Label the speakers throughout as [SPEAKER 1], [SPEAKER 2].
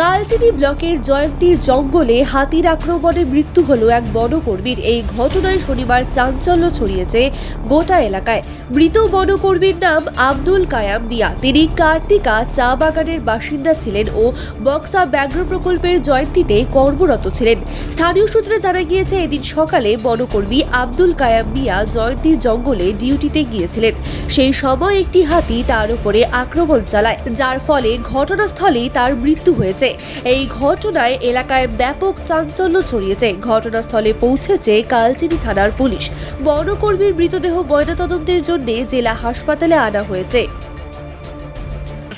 [SPEAKER 1] কালচিনি ব্লকের জয়ন্তীর জঙ্গলে হাতির আক্রমণে মৃত্যু হলো এক বনকর্মীর। এই ঘটনায় শনিবার চাঞ্চল্য ছড়িয়েছে গোটা এলাকায়। মৃত বনকর্মীর নাম আব্দুল কায়াম মিয়া। তিনি কার্তিকা চা বাগানের বাসিন্দা ছিলেন ও বক্সা ব্যাঘ্র প্রকল্পের জয়ন্তীতে কর্মরত ছিলেন। স্থানীয় সূত্রে জানা গিয়েছে, এদিন সকালে বনকর্মী আব্দুল কায়াম মিয়া জয়ন্তীর জঙ্গলে ডিউটিতে গিয়েছিলেন। সেই সময় একটি হাতি তার উপরে আক্রমণ চালায়, যার ফলে ঘটনাস্থলেই তার মৃত্যু হয়েছে। এই ঘটনায় এলাকায় ব্যাপক চাঞ্চল্য ছড়িয়েছে। ঘটনাস্থলে পৌঁছেছে কালচিনি থানার পুলিশ। বনকর্মীর মৃতদেহ ময়নাতদন্তের জন্য জেলা হাসপাতালে আনা হয়েছে।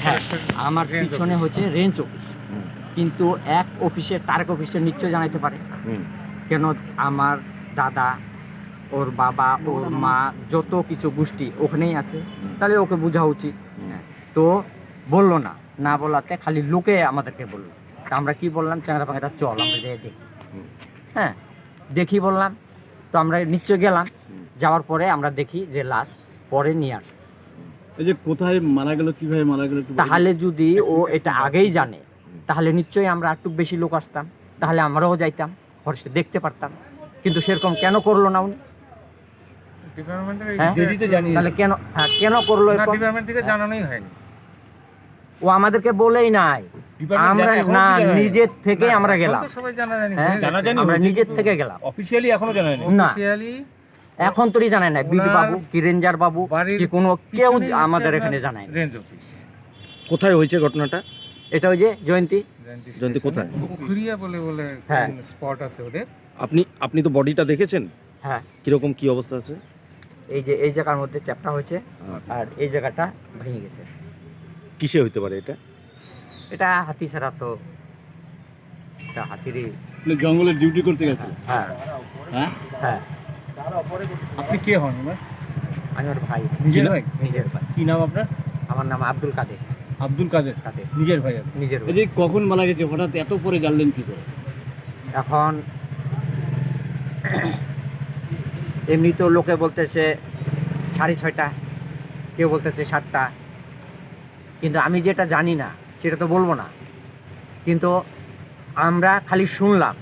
[SPEAKER 2] হ্যাঁ আমার পিছনে হচ্ছে রেঞ্জ অফিস। কিন্তু এক অফিসে তারেক অফিসে নিশ্চয় জানাইতে পারে। কেন আমার দাদা ওর বাবা ওর মা যত কিছু গোষ্ঠী ওখানেই আছে তাহলে ওকে বোঝা উচিত। তো বলল না। না বলাতে খালি লোকে আমাদেরকে বলল। আমরা কি বললাম? চ্যাংরা পাখাটা চল আমরা যাই দেখি। হ্যাঁ দেখি বললাম। তো আমরা নিশ্চয় গেলাম। যাওয়ার পরে আমরা দেখি যে লাশ পরে নিয়ে আসে।
[SPEAKER 3] এই যে কোথায় মারা গেল কীভাবে মারা গেল
[SPEAKER 2] তাহলে যদি ও এটা আগেই জানে তাহলে নিশ্চয়ই আমরা একটু বেশি লোক আসতাম। তাহলে আমরাও যাইতাম ফরেস্টে দেখতে পারতাম। কিন্তু সেরকম কেন করল না উনি?
[SPEAKER 4] ডিপার্টমেন্টের
[SPEAKER 2] হ্যাঁ?
[SPEAKER 3] দেরিতে জানিয়ে
[SPEAKER 2] তাহলে কেন হ্যাঁ কেন করল
[SPEAKER 4] ডিপার্টমেন্ট থেকে জানানোই হয়নি।
[SPEAKER 2] ও আমাদেরকে বলেই নাই। আমরা না নিজের থেকে আমরা গেলাম। হ্যাঁ?
[SPEAKER 4] হয়ে
[SPEAKER 2] আমরা নিজের থেকে গেলাম।
[SPEAKER 3] অফিসিয়ালি এখনও জানায়নি
[SPEAKER 2] না। এখন তোরই জানায় না বিডি বাবু কি রেঞ্জার বাবু কি কোনো কেউ আমাদের এখানে জানায়
[SPEAKER 4] রেঞ্জ অফিস।
[SPEAKER 5] কোথায় হয়েছে ঘটনাটা?
[SPEAKER 2] এটা ওই যে জয়ন্তী?
[SPEAKER 4] জয়ন্তী
[SPEAKER 5] কোথায়?
[SPEAKER 4] পুকুরিয়া বলে বলে
[SPEAKER 2] হ্যাঁ।
[SPEAKER 4] স্পট আছে ওদের।
[SPEAKER 5] আপনি আপনি তো বডিটা দেখেছেন?
[SPEAKER 2] হ্যাঁ।
[SPEAKER 5] কীরকম কি অবস্থা আছে?
[SPEAKER 2] এই যে এই জায়গার মধ্যে চ্যাপটা হয়েছে
[SPEAKER 5] হ্যাঁ।
[SPEAKER 2] আর এই জায়গাটা ভেঙে গেছে।
[SPEAKER 5] কিসে হইতে পারে এটা?
[SPEAKER 2] এটা হাতি ছাড়া তো এটা হাতিরই
[SPEAKER 3] মানে জঙ্গলে ডিউটি করতে গেছে?
[SPEAKER 2] হ্যাঁ।
[SPEAKER 3] হ্যাঁ?
[SPEAKER 2] হ্যাঁ।
[SPEAKER 3] আপনি কে হন
[SPEAKER 2] আমি ওর ভাই।
[SPEAKER 3] নিজের ভাই?
[SPEAKER 2] নিজের ভাই।
[SPEAKER 3] কি নাম আপনার?
[SPEAKER 2] আমার নাম আব্দুল কাদের।
[SPEAKER 3] আব্দুল কাদের?
[SPEAKER 2] কাদের।
[SPEAKER 3] নিজের ভাই
[SPEAKER 2] নিজের
[SPEAKER 3] এই
[SPEAKER 2] ভাই
[SPEAKER 3] যে কখন মারা গেছে হঠাৎ এত পরে জানলেন কি করে?
[SPEAKER 2] এখন এমনি তো লোকে বলতেছে সাড়ে ছয়টা কেউ বলতেছে সাতটা। কিন্তু আমি যেটা জানি না সেটা তো বলব না। কিন্তু আমরা খালি শুনলাম।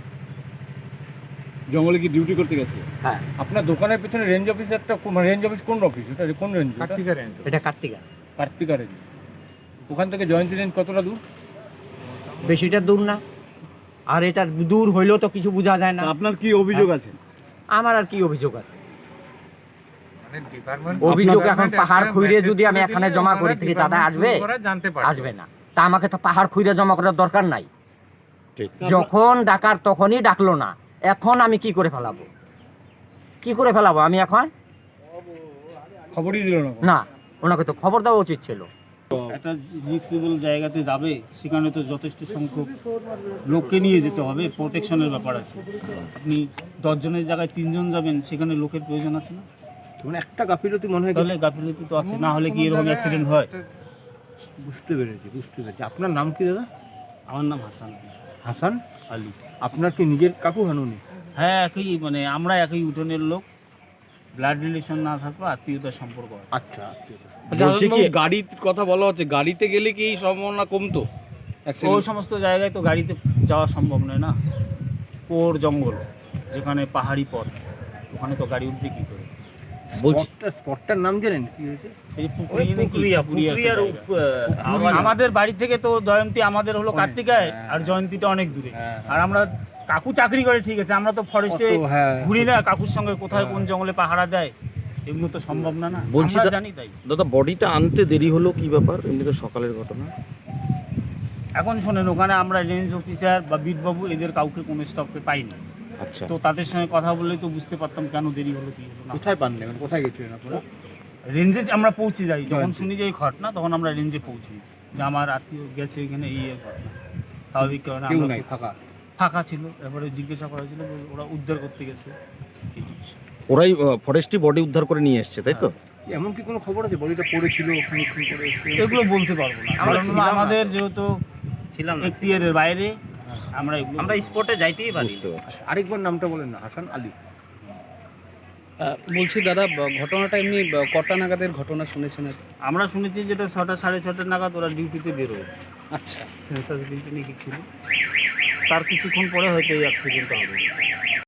[SPEAKER 3] জঙ্গলে কি ডিউটি করতে গেছে?
[SPEAKER 2] হ্যাঁ।
[SPEAKER 3] আপনার দোকানের পিছনে রেঞ্জ অফিস একটা রেঞ্জ অফিস কোন অফিস এটা কোন রেঞ্জ
[SPEAKER 4] কার্তিকা রেঞ্জ
[SPEAKER 2] এটা কার্তিকা।
[SPEAKER 3] কার্তিকা রেঞ্জ ওখান থেকে জয়ন্তী রেঞ্জ কতটা দূর?
[SPEAKER 2] বেশিটা দূর না। আর এটা দূর হইলেও তো কিছু বোঝা যায় না।
[SPEAKER 3] আপনার কি অভিযোগ আছে?
[SPEAKER 2] আমার আর কি অভিযোগ আছে? অভিযোগ এখন পাহাড় খুঁড়ে যদি আমি এখানে জমা করি থেকে দাদা আসবে? আসবে না। তা আমাকে তো পাহাড় খুঁড়ে জমা করার দরকার নাই। যখন ডাকার তখনই ডাকলো না। এখন আমি কি করে ফেলাবো? কি করে ফেলাবো আমি এখন?
[SPEAKER 3] খবরই দিল না
[SPEAKER 2] না ওনাকে তো খবর দেওয়া উচিত ছিল।
[SPEAKER 6] একটা রিক্সেবল জায়গাতে যাবে সেখানে তো যথেষ্ট সংখ্যক লোককে নিয়ে যেতে হবে প্রোটেকশনের ব্যাপার আছে। আপনি দশজনের জায়গায় তিনজন যাবেন সেখানে লোকের প্রয়োজন আছে না?
[SPEAKER 3] মানে একটা গাফিলতি মনে হয়
[SPEAKER 6] তাহলে গাফিলতি তো আছে না হলে কি এরকম অ্যাক্সিডেন্ট হয়?
[SPEAKER 3] বুঝতে পেরেছি বুঝতে পেরেছি। আপনার নাম কি দাদা?
[SPEAKER 6] আমার নাম হাসান।
[SPEAKER 3] হাসান?
[SPEAKER 6] আলী।
[SPEAKER 3] আপনার কি নিজের কাকু হানুনি?
[SPEAKER 6] হ্যাঁ একই মানে আমরা একই উঠোনের লোক। ব্লাড রিলেশন না থাকলেও আত্মীয়তার সম্পর্ক আছে।
[SPEAKER 3] আচ্ছা আত্মীয়তা।
[SPEAKER 5] বলছি কি
[SPEAKER 7] গাড়ির কথা বলা হচ্ছে গাড়িতে গেলে কি এই সম্ভাবনা কমতো?
[SPEAKER 6] ওই সমস্ত জায়গায় তো গাড়িতে যাওয়া সম্ভব নয় না? কোর জঙ্গল যেখানে পাহাড়ি পথ ওখানে তো গাড়ি উঠবে কি করে?
[SPEAKER 5] বলছি।
[SPEAKER 3] স্পটটার নাম জানেন? কি হয়েছে?
[SPEAKER 6] এই পুকুরিয়া নাকি? পুকুরিয়ার উপ- আমাদের বাড়ি থেকে তো জয়ন্তী আমাদের হলো কার্তিকায় আর জয়ন্তীটা অনেক দূরে। আর আমরা কাকু চাকরি করে ঠিক আছে আমরা তো ফরেস্টে
[SPEAKER 3] হ্যাঁ।
[SPEAKER 6] ঘুরি না কাকুর সঙ্গে কোথায় কোন জঙ্গলে পাহারা দেয় এগুলো তো সম্ভব না না।
[SPEAKER 5] বলছি
[SPEAKER 6] আমরা জানি তাই।
[SPEAKER 5] দাদা বডিটা আনতে দেরি হলো কি ব্যাপার? এমনি তো সকালের ঘটনা।
[SPEAKER 6] এখন শোনেন ওখানে আমরা রেঞ্জ অফিসার বা বিটবাবু এদের কাউকে কোনো স্টপকে পাইনি।
[SPEAKER 5] আচ্ছা।
[SPEAKER 6] তো তাদের সঙ্গে কথা বললেই তো বুঝতে পারতাম কেন দেরি হলো কি হলো না।
[SPEAKER 3] কোথায় পান না কোথায় গেছিলেন আপনারা?
[SPEAKER 6] রেঞ্জে আমরা পৌঁছে যাই যখন শুনি যে এই ঘটনা তখন আমরা রেঞ্জে পৌঁছি। যে আমার আত্মীয় গেছে এখানে এই ঘটনা। স্বাভাবিক কারণে
[SPEAKER 3] কেউ নাই ফাঁকা।
[SPEAKER 6] ফাঁকা ছিল। এবারে জিজ্ঞাসা করা হয়েছিল ওরা উদ্ধার করতে গেছে।
[SPEAKER 5] ওরাই ফরেস্টই বডি উদ্ধার করে নিয়ে এসছে তাই তো?
[SPEAKER 3] এমন কি কোনো খবর আছে? বডিটা পড়েছিল ওখানে কি করে
[SPEAKER 6] এগুলো বলতে পারব না।
[SPEAKER 2] আমরা না।
[SPEAKER 6] আমাদের যেহেতু
[SPEAKER 2] ছিলাম
[SPEAKER 6] এখতিয়ারের বাইরে আমরা
[SPEAKER 2] আমরা স্পটে যাইতেই পারি।
[SPEAKER 5] বুঝতে পারছি।
[SPEAKER 3] আরেকবার নামটা বলেন না হাসান আলী।
[SPEAKER 8] বলছি দাদা ঘটনাটা এমনি কটা নাগাদের ঘটনা শুনেছেন
[SPEAKER 6] আমরা শুনেছি যেটা ছটা সাড়ে ছটা নাগাদ ওরা ডিউটিতে বেরোয়।
[SPEAKER 8] আচ্ছা।
[SPEAKER 6] সেন্সাস ডিউটি নাকি ছিল তার কিছুক্ষণ পরে হয়তো এই অ্যাক্সিডেন্টটা হবে।